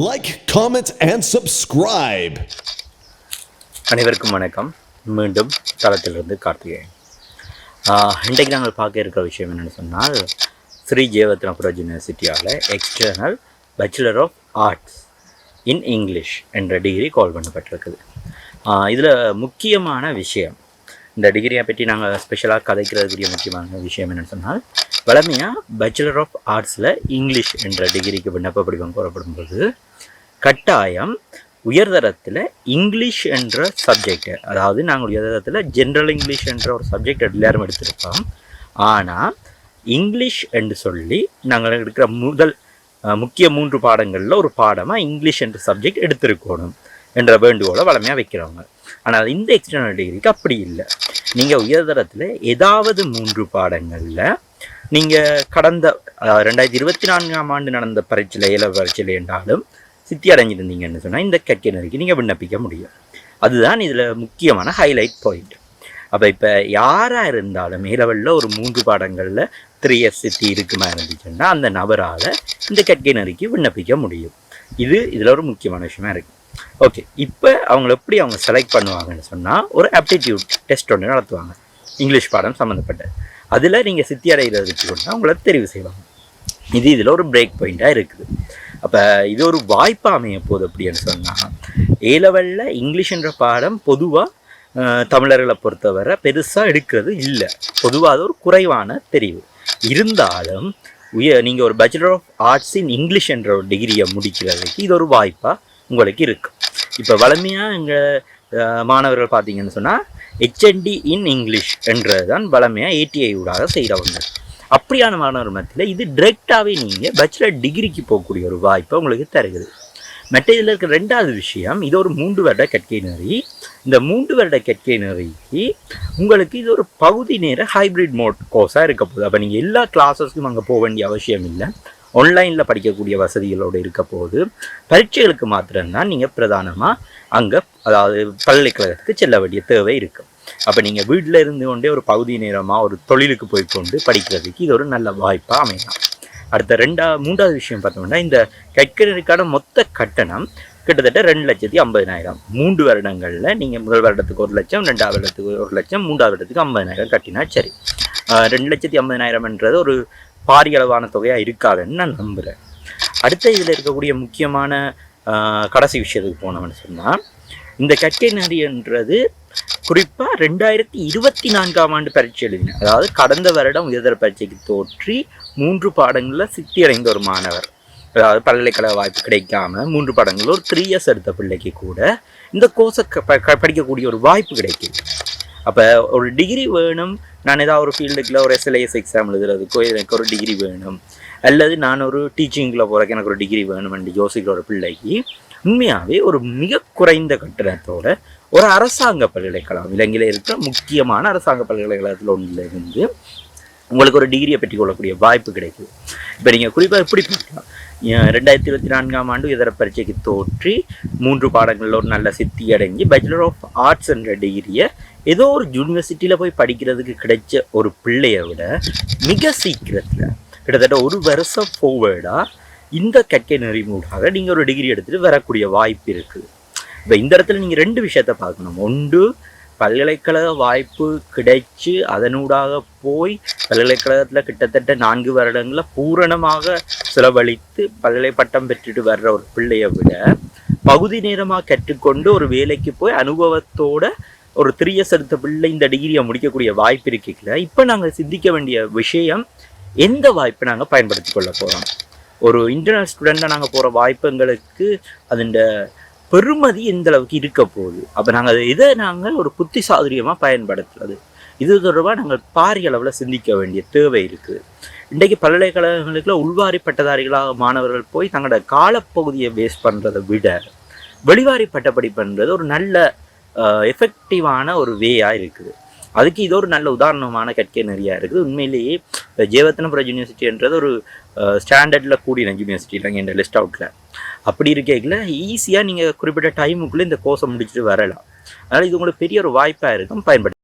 Like comment and subscribe அனைவருக்கும் வணக்கம். மீண்டும் தளத்திலிருந்து கார்த்திகேயன். இன்றைக்கு நாங்கள் பார்க்க இருக்கிற விஷயம் என்னென்னு சொன்னால் Sri Jayewardenepura யூனிவர்சிட்டியால் external bachelor of arts in English என்ற டிகிரி கால் பண்ணப்பட்டிருக்குது. இதில் முக்கியமான விஷயம் இந்த டிகிரியை பற்றி நாங்கள் ஸ்பெஷலாக கதைக்கிறதுக்குரிய முக்கியமான விஷயம் என்னென்னு சொன்னால் வழமையாக பேச்சுலர் ஆஃப் ஆர்ட்ஸில் இங்கிலீஷ் என்ற டிகிரிக்கு விண்ணப்ப படிவம் கோரப்படும்போது கட்டாயம் உயர்தரத்தில் இங்கிலீஷ் என்ற சப்ஜெக்டு அதாவது நாங்கள் உயர்தரத்தில் ஜென்ரல் இங்கிலீஷ் என்ற ஒரு சப்ஜெக்ட் எல்லாரும் எடுத்திருப்போம். ஆனால் இங்கிலீஷ் என்று சொல்லி நாங்கள் எடுக்கிற முதல் முக்கிய மூன்று பாடங்களில் ஒரு பாடமாக இங்கிலீஷ் என்ற சப்ஜெக்ட் எடுத்திருக்கணும் என்ற வேண்டுகோளை வளமையாக வைக்கிறவங்க. ஆனால் இந்த எக்ஸ்டர்னல் டிகிரிக்கு அப்படி இல்லை. நீங்கள் உயர்தரத்தில் ஏதாவது மூன்று பாடங்களில் நீங்கள் கடந்த ரெண்டாயிரத்தி இருபத்தி நான்காம் ஆண்டு நடந்த பரீட்சையில் இல பரீட்சையில் என்றாலும் சித்தி அடைஞ்சிருந்தீங்கன்னு சொன்னால் இந்த கற்கைனருக்கு நீங்கள் விண்ணப்பிக்க முடியும். அதுதான் இதில் முக்கியமான ஹைலைட் பாயிண்ட் அப்போ இப்போ யாராக இருந்தாலும் மேலவெளில் ஒரு மூன்று பாடங்களில் த்ரீ எஸ் சித்தி இருக்குமா இருந்துச்சுன்னா அந்த நபரால் இந்த கற்கைனருக்கு விண்ணப்பிக்க முடியும். இது இதில் ஒரு முக்கியமான விஷயமா இருக்குது ஓகே இப்போ அவங்கள எப்படி அவங்க செலக்ட் பண்ணுவாங்கன்னு சொன்னால் ஒரு ஆப்டிடியூட் டெஸ்ட் ஒன்று நடத்துவாங்க. இங்கிலீஷ் பாடம் சம்மந்தப்பட்ட அதில் நீங்கள் சித்தி அடைகிறதுக்கு கொண்டு உங்களை தெரிவு செய்வாங்க. இது இதில் ஒரு பிரேக் பாயிண்ட்டாக இருக்குது. அப்போ இது ஒரு வாய்ப்பாக அமைய போகுது அப்படின்னு சொன்னால் ஏ லெவலில் இங்கிலீஷ்ன்ற பாடம் பொதுவாக தமிழர்களை பொறுத்தவரை பெருசாக எடுக்கிறது இல்லை. பொதுவாக அது ஒரு குறைவான தெரிவு. இருந்தாலும் உய நீங்கள் ஒரு bachelor of arts in English என்ற ஒரு டிகிரியை முடிக்கிறதுக்கு இது ஒரு வாய்ப்பாக உங்களுக்கு இருக்குது இப்போ வளமையாக எங்கள் மாணவர்கள் பார்த்தீங்கன்னு சொன்னால் ஹெச்என்டி இன் இங்கிலீஷ் என்றது தான் வளமையாக ஏடிஐ ஊடாக செய்கிறவங்க அப்படியான மாணவர் மத்தியில் இது டிரெக்டாகவே நீங்கள் பேச்சுலர் டிகிரிக்கு போகக்கூடிய ஒரு வாய்ப்பை உங்களுக்கு தருகிறது. மற்ற இதில் இருக்கிற ரெண்டாவது விஷயம் இது ஒரு மூன்று வருட கற்கை நெறி. இந்த மூன்று வருட கற்கை நெறிக்கு உங்களுக்கு இது ஒரு பகுதி நேர ஹைப்ரிட் மோட் கோர்ஸாக இருக்க போகுது. அப்போ நீங்கள் எல்லா கிளாஸஸ்க்கும் அங்கே போக வேண்டிய அவசியம் இல்லை. ஆன்லைனில் படிக்கக்கூடிய வசதிகளோடு இருக்க போது பரீட்சைகளுக்கு மாத்திரம்தான் நீங்கள் பிரதானமாக அங்கே அதாவது பல்கலைக்கழகத்துக்கு செல்ல வேண்டிய தேவை இருக்கும் அப்போ நீங்கள் வீட்டில் இருந்து கொண்டே ஒரு பகுதி நேரமாக ஒரு தொழிலுக்கு போய் கொண்டு படிக்கிறதுக்கு இது ஒரு நல்ல வாய்ப்பாக அமையலாம். அடுத்த ரெண்டா மூன்றாவது விஷயம் பார்த்தோம்னா இந்த கற்கிறதுக்கான மொத்த கட்டணம் கிட்டத்தட்ட ரெண்டு லட்சத்தி ஐம்பதினாயிரம். மூன்று வருடங்களில் நீங்கள் முதல் வருடத்துக்கு ஒரு லட்சம் ரெண்டாவது வருடத்துக்கு ஒரு லட்சம் மூன்றாவது வருடத்துக்கு ஐம்பதினாயிரம் கட்டினா சரி. ரெண்டு லட்சத்தி ஐம்பதினாயிரம்ன்றது ஒரு பாரிய அளவான தொகையாக இருக்காதுன்னு நான் நம்புகிறேன் அடுத்த இதில் இருக்கக்கூடிய முக்கியமான கடைசி விஷயத்துக்கு போனோம்னு சொன்னால் இந்த கற்கை நதின்றது குறிப்பாக ரெண்டாயிரத்தி இருபத்தி நான்காம் ஆண்டு பரீட்சை எழுதினேன் அதாவது கடந்த வருடம் உயர்தர பரீட்சைக்கு தோற்றி மூன்று பாடங்களில் சித்தி அடைந்த ஒரு மாணவர். அதாவது பல்கலைக்கழக வாய்ப்பு கிடைக்காம மூன்று பாடங்களில் ஒரு த்ரீ இயர்ஸ் எடுத்த பிள்ளைக்கு கூட இந்த கோர்ஸை படிக்கக்கூடிய ஒரு வாய்ப்பு கிடைக்குது. அப்போ ஒரு டிகிரி வேணும் நான் ஏதாவது ஒரு ஃபீல்டுக்குள்ள ஒரு எஸ்எல்ஐஎஸ் எக்ஸாம் எழுதுறதுக்கோ எனக்கு ஒரு டிகிரி வேணும். அல்லது நான் ஒரு டீச்சிங்கில் போகிறக்கு எனக்கு ஒரு டிகிரி வேணும்னு யோசிக்கிற ஒரு பிள்ளைக்கு உண்மையாகவே ஒரு மிக குறைந்த கட்டணத்தோட ஒரு அரசாங்க பல்கலைக்கழகம் இலங்கையில் இருக்கிற முக்கியமான அரசாங்க பல்கலைக்கழகத்தில் ஒன்றில் இருந்து உங்களுக்கு ஒரு டிகிரியை பெற்றுக் கொள்ளக்கூடிய வாய்ப்பு கிடைக்குது. இப்போ நீங்கள் குறிப்பாக எப்படி பார்க்கலாம். ரெண்டாயிரத்தி இருபத்தி நான்காம் ஆண்டு இதர பரீட்சைக்கு தோற்றி மூன்று பாடங்களில் ஒரு நல்ல சித்தி அடங்கி பேச்சுலர் ஆஃப் ஆர்ட்ஸ் என்ற டிகிரியை ஏதோ ஒரு யூனிவர்சிட்டியில் போய் படிக்கிறதுக்கு கிடைச்ச ஒரு பிள்ளையை விட மிக சீக்கிரத்தில் கிட்டத்தட்ட ஒரு வருஷம் ஃபோர்வேர்டாக இந்த கற்கை நெறிமுறையாக நீங்கள் ஒரு டிகிரி எடுத்துகிட்டு வரக்கூடிய வாய்ப்பு இருக்குது இப்போ இந்த இடத்துல நீங்கள் ரெண்டு விஷயத்த பார்க்கணும். ஒன்று பல்கலைக்கழக வாய்ப்பு கிடைச்சு அதனூடாக போய் பல்கலைக்கழகத்தில் கிட்டத்தட்ட நான்கு வருடங்களில் பூரணமாக செலவழித்து பல்கலை பட்டம் பெற்றுட்டு வர்ற ஒரு பிள்ளையை விட பகுதி நேரமாக கற்றுக்கொண்டு ஒரு வேலைக்கு போய் அனுபவத்தோட ஒரு த்ரீ இயர்ஸ் எடுத்த பிள்ளை இந்த டிகிரியை முடிக்கக்கூடிய வாய்ப்பு இருக்கல இப்போ நாங்கள் சிந்திக்க வேண்டிய விஷயம் எந்த வாய்ப்பை நாங்கள் பயன்படுத்தி கொள்ள போகிறோம் ஒரு இன்டர்னல் ஸ்டூடெண்ட்டாக நாங்கள் போகிற வாய்ப்பு எங்களுக்கு அதன் பெருமதி எந்த அளவுக்கு இருக்க போகுது? அப்போ நாங்கள் அதை இதை நாங்கள் ஒரு புத்தி சாதுரியமாக பயன்படுத்துறது. இது தொடர்பாக நாங்கள் பாரிய அளவில் சிந்திக்க வேண்டிய தேவை இருக்குது இன்றைக்கு பல்கலைக்கழகங்களுக்குள்ள உள்வாரி பட்டதாரிகளாக மாணவர்கள் போய் தங்களோட காலப்பகுதியை வேஸ்ட் பண்ணுறதை விட வெளிவாரி பட்டப்படி பண்ணுறது ஒரு நல்ல எஃபெக்டிவான ஒரு வேயாக இருக்குது. அதுக்கு இது ஒரு நல்ல உதாரணமான கற்கை நிறையா இருக்குது. உண்மையிலேயே இப்போ ஜெயவர்த்தனபுரம் யூனிவர்சிட்டின்றது ஒரு ஸ்டாண்டர்டில் கூடின யூனிவர்சிட்டி இல்லைங்க இந்த லிஸ்ட் அவுட்டில் அப்படி இருக்கையில் ஈஸியாக நீங்கள் குறிப்பிட்ட டைமுக்குள்ளே இந்த கோர்ஸை முடிச்சுட்டு வரலாம். அதனால் இது உங்களுக்கு பெரிய ஒரு வாய்ப்பாக இருக்கும். பயன்படுத்தி